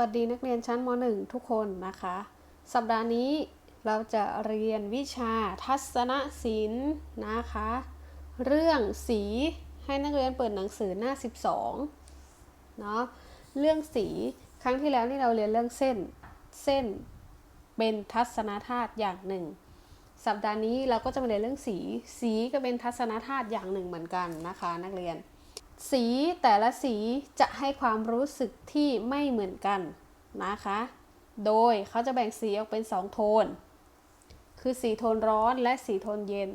วัสดีนักเรียนชั้นม .1 ทุกคนนะคะ สัปดาห์นี้เราจะเรียนวิชาทัศนศิลป์นะคะ เรื่องสีให้นักเรียนเปิดหนังสือหน้า 12เนาะเรื่องสีครั้งที่แล้วนี่เราเรียนเรื่องเส้นเส้นเป็นทัศนธาตุอย่างหนึ่ง สัปดาห์นี้เราก็จะมาเรียนเรื่องสี สีก็เป็นทัศนธาตุอย่างหนึ่งเหมือนกันนะคะ นักเรียน สีแต่ละสีจะให้ความรู้สึกที่ไม่เหมือนกันนะคะ โดยเขาจะแบ่งสีออกเป็น 2 โทน คือสีโทนร้อนและสีโทนเย็น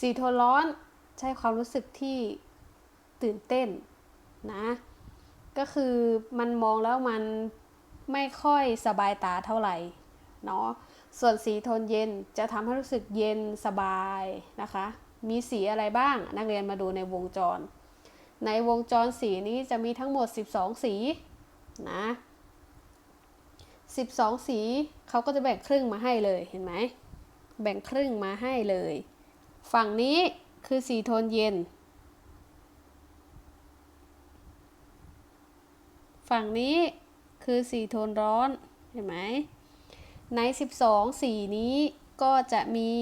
สีโทนร้อนให้ความรู้สึกที่ตื่นเต้นนะ ก็คือมันมองแล้วมันไม่ค่อยสบายตาเท่าไหร่เนาะ ส่วนสีโทนเย็นจะทำให้รู้สึกเย็นสบายนะคะ มีสีอะไรบ้างนักเรียนมาดูในวงจร ในวงจรสีนี้จะมีทั้งหมด 12 สีนะ12 สีเขาก็จะแบ่งครึ่งมาให้เลยเห็นไหมแบ่งครึ่งมาให้เลย ฝั่งนี้คือสีโทนเย็น ฝั่งนี้คือสีโทนร้อนเห็นไหมใน 12 สีนี้ก็จะมี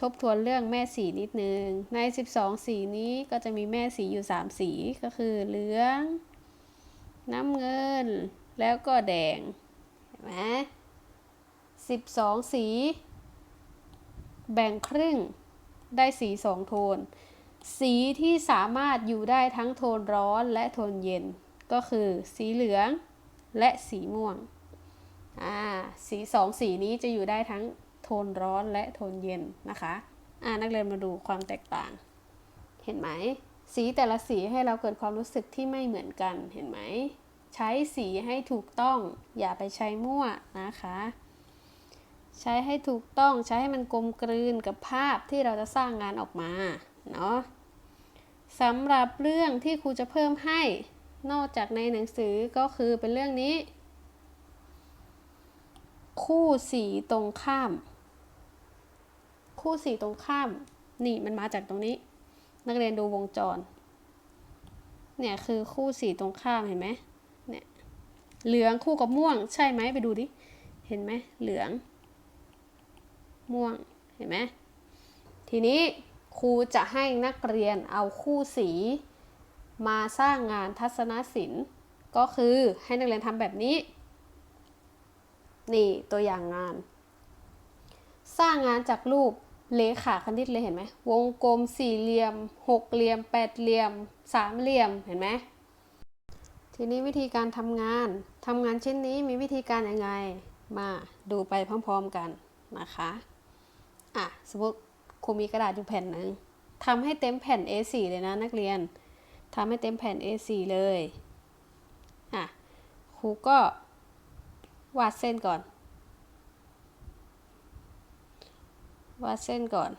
ทบทวนเรื่องแม่สีนิดนึง ใน 12 สีนี้ก็จะมีแม่สีอยู่ 3 สีก็คือเหลือง น้ำเงิน แล้วก็แดง เห็นไหม12สี แบ่งครึ่งได้สี2โทน สีที่สามารถอยู่ได้ทั้งโทนร้อนและโทนเย็น ก็คือสีเหลืองและสีม่วง อ่า สีสองสีนี้จะอยู่ได้ทั้ง นร้อนและโทนเย็นนะคะอ่านักเรียนมาดูความแตกต่าง เห็นไหม สีแต่ละสีให้เราเกิดความรู้สึกที่ไม่เหมือนกันเห็นไหม ใช้สีให้ถูกต้อง อย่าไปใช้มั่วนะคะ ใช้ให้ถูกต้องใช้ให้มันกลมกลืนกับภาพที่เราจะสร้างงานออกมาเนาะสำหรับเรื่องที่ครูจะเพิ่มให้นอกจากในหนังสือก็คือเป็นเรื่องนี้ คู่สีตรงข้าม คู่สีตรงข้าม นี่มันมาจากตรงนี้ นักเรียนดูวงจร เนี่ยคือคู่สีตรงข้ามเห็นไหมเนี่ยเหลืองคู่กับม่วง ใช่ไหมไปดูดิ เห็นไหมเหลือง ม่วงเห็นไหมทีนี้ครูจะให้นักเรียนเอาคู่สี มาสร้างงานทัศนศิลป์ ก็คือให้นักเรียนทำแบบนี้ นี่ตัวอย่างงาน สร้างงานจากรูป เลขาคณิตเลยเห็นไหมวงกลมสี่เหลี่ยมหกเหลี่ยมแปดเหลี่ยมสามเหลี่ยมเห็นไหมทีนี้วิธีการทำงานทำงานชิ้นนี้มีวิธีการยังไงมาดูไปพร้อมๆกันนะคะอะสมมติครูมีกระดาษอยู่แผ่นหนึ่งทำให้เต็มแผ่น A4 เลยนะนักเรียนทำให้เต็มแผ่น A4 เลยอะครูก็วาดเส้นก่อน วาดเส้นก่อน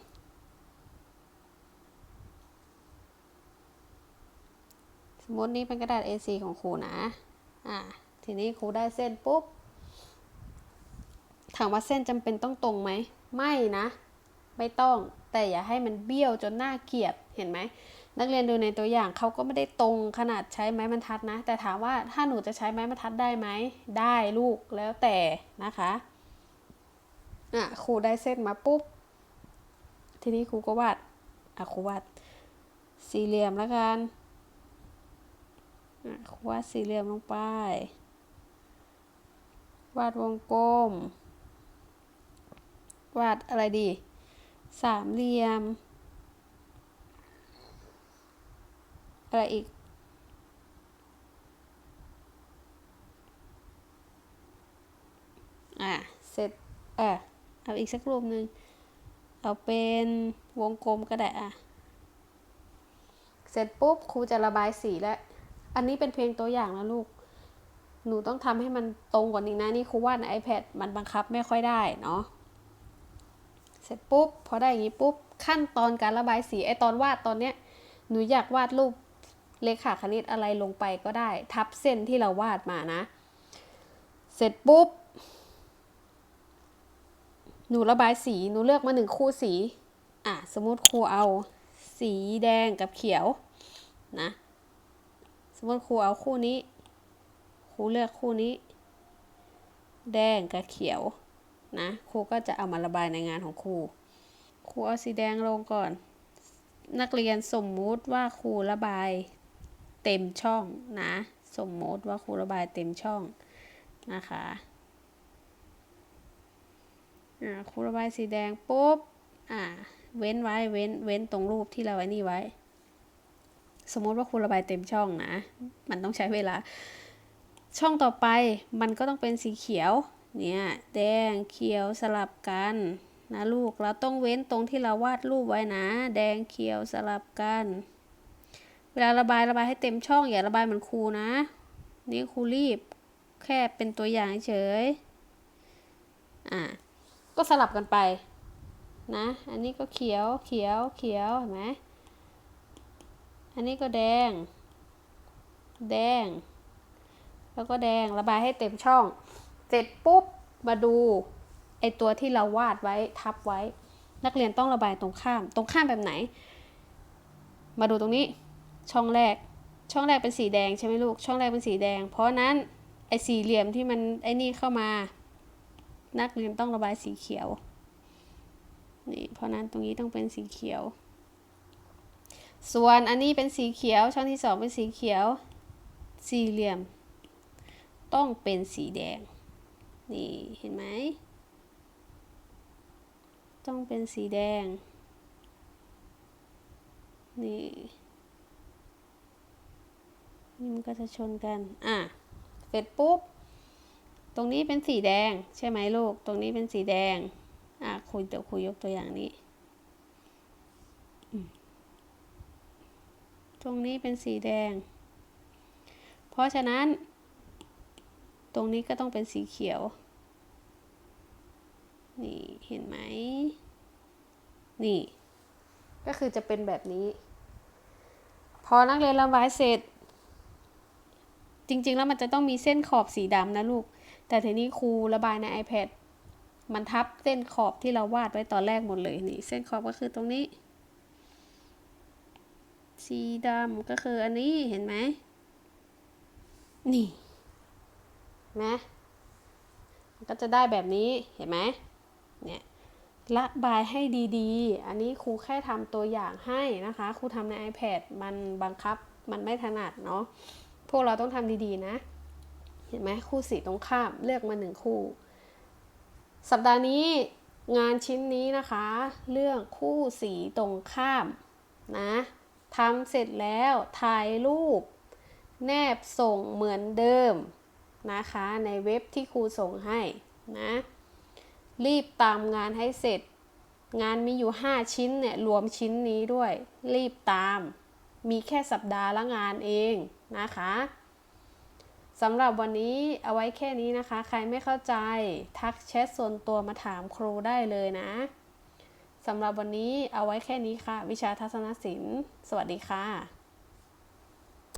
สมมตินี้เป็นกระดาษ A4 ของครูนะ อะทีนี้ครูได้เส้นปุ๊บ ถามว่าเส้นจำเป็นต้องตรงไหม ไม่นะ ไม่ต้อง แต่อย่าให้มันเบี้ยวจนน่าเกลียด เห็นไหม นักเรียนดูในตัวอย่างเขาก็ไม่ได้ตรงขนาดใช้ไม้บรรทัดนะ แต่ถามว่าถ้าหนูจะใช้ไม้บรรทัดได้ไหม ได้ลูก แล้วแต่นะคะ อะ ครูได้เส้นมาปุ๊บ ทีนี้ครูก็วาดอะครูวาดสี่เหลี่ยมแล้วกันอะครูวาดสี่เหลี่ยมลงไป วาดวงกลม วาดอะไรดี สามเหลี่ยม อะไรอีกอะเสร็จอะเอาอีกสักรูปหนึ่ง เอาเป็นวงกลมก็ได้อะ เสร็จปุ๊บครูจะระบายสีแล้ว อันนี้เป็นเพียงตัวอย่างนะลูก หนูต้องทำให้มันตรงกว่านี้นะ นี่ครูวาดใน iPad มันบังคับไม่ค่อยได้เนาะ เสร็จปุ๊บพอได้อย่างนี้ปุ๊บขั้นตอนการระบายสีไอตอนวาดตอนเนี้ย หนูอยากวาดรูปเลขาคณิตอะไรลงไปก็ได้ ทับเส้นที่เราวาดมานะ เสร็จปุ๊บ หนูระบายสี หนูเลือกมาหนึ่งคู่สี อะ สมมติครูเอา สีแดงกับเขียว นะ สมมติครูเอาคู่นี้ ครูเลือกคู่นี้ แดงกับเขียว นะ ครูก็จะเอามาระบายในงานของครู ครูเอาสีแดงลงก่อน นักเรียนสมมุติว่าครูระบายเต็มช่องนะ สมมุติว่าครูระบายเต็มช่องนะคะ อ่าครูระบายสีแดงปุ๊บอ่าเว้นไว้เว้นเว้นตรงรูปที่เราไว้นี่ไว้ สมมติว่าครูระบายเต็มช่องนะ มันต้องใช้เวลา ช่องต่อไปมันก็ต้องเป็นสีเขียวเนี่ยแดงเขียวสลับกันนะลูกเราต้องเว้นตรงที่เราวาดรูปไว้นะ แดงเขียวสลับกัน เวลาระบายระบายให้เต็มช่องอย่าระบายเหมือนครูนะ นี่ครูรีบแค่เป็นตัวอย่างเฉย ก็สลับกันไปนะ อันนี้ก็เขียวเขียวเขียวเห็นไหมอันนี้ก็แดง แดง แล้วก็แดงระบายให้เต็มช่อง เสร็จปุ๊บมาดูไอตัวที่เราวาดไว้ทับไว้ นักเรียนต้องระบายตรงข้าม ตรงข้ามแบบไหน มาดูตรงนี้ช่องแรก ช่องแรกเป็นสีแดงใช่ไหมลูก ช่องแรกเป็นสีแดง เพราะนั้นไอสี่เหลี่ยมที่มันไอนี่เข้ามา นักเรียนต้องระบายสีเขียว นี่ เพราะนั้นตรงนี้ต้องเป็นสีเขียว ส่วนอันนี้เป็นสีเขียว ช่องที่สองเป็นสีเขียว สี่เหลี่ยม ต้องเป็นสีแดง นี่ เห็นไหม ต้องเป็นสีแดง นี่นี่มันก็จะชนกัน อะ เสร็จปุ๊บ ตรงนี้เป็นสีแดงใช่ไหมลูก ตรงนี้เป็นสีแดง อะคุยเดี๋ยวคุยยกตัวอย่างนี้ ตรงนี้เป็นสีแดง เพราะฉะนั้น ตรงนี้ก็ต้องเป็นสีเขียว นี่เห็นไหม นี่ ก็คือจะเป็นแบบนี้ พอนักเรียนระบายเสร็จ จริง ๆ แล้วมันจะต้องมีเส้นขอบสีดำนะลูก แต่ทีนี้ครูระบายใน iPad มันทับเส้นขอบที่เราวาดไว้ตอนแรกหมดเลยนี่ เส้นขอบก็คือตรงนี้ สีดำก็คืออันนี้เห็นไหมนี่นะมันก็จะได้แบบนี้เห็นไหมเนี่ยระบายให้ดีๆ อันนี้ครูแค่ทำตัวอย่างให้นะคะครูทำใน iPad มันบังคับมันไม่ถนัดเนาะพวกเราต้องทำดีๆนะ เห็นไหมคู่สีตรงข้ามเลือกมาหนึ่งคู่ สัปดาห์นี้งานชิ้นนี้นะคะเรื่องคู่สีตรงข้ามนะทำเสร็จแล้วถ่ายรูป แนบส่งเหมือนเดิมนะคะ ในเว็บที่ครูส่งให้นะรีบตามงานให้เสร็จ งานมีอยู่ 5 ชิ้นเนี่ยรวมชิ้นนี้ด้วย รีบตาม มีแค่สัปดาห์ละงานเองนะคะ สำหรับวันนี้เอาไว้แค่นี้นะคะ ใครไม่เข้าใจทักแชทส่วนตัวมาถามครูได้เลยนะสำหรับวันนี้เอาไว้แค่นี้ค่ะ วิชาทัศนศิลป์ สวัสดีค่ะ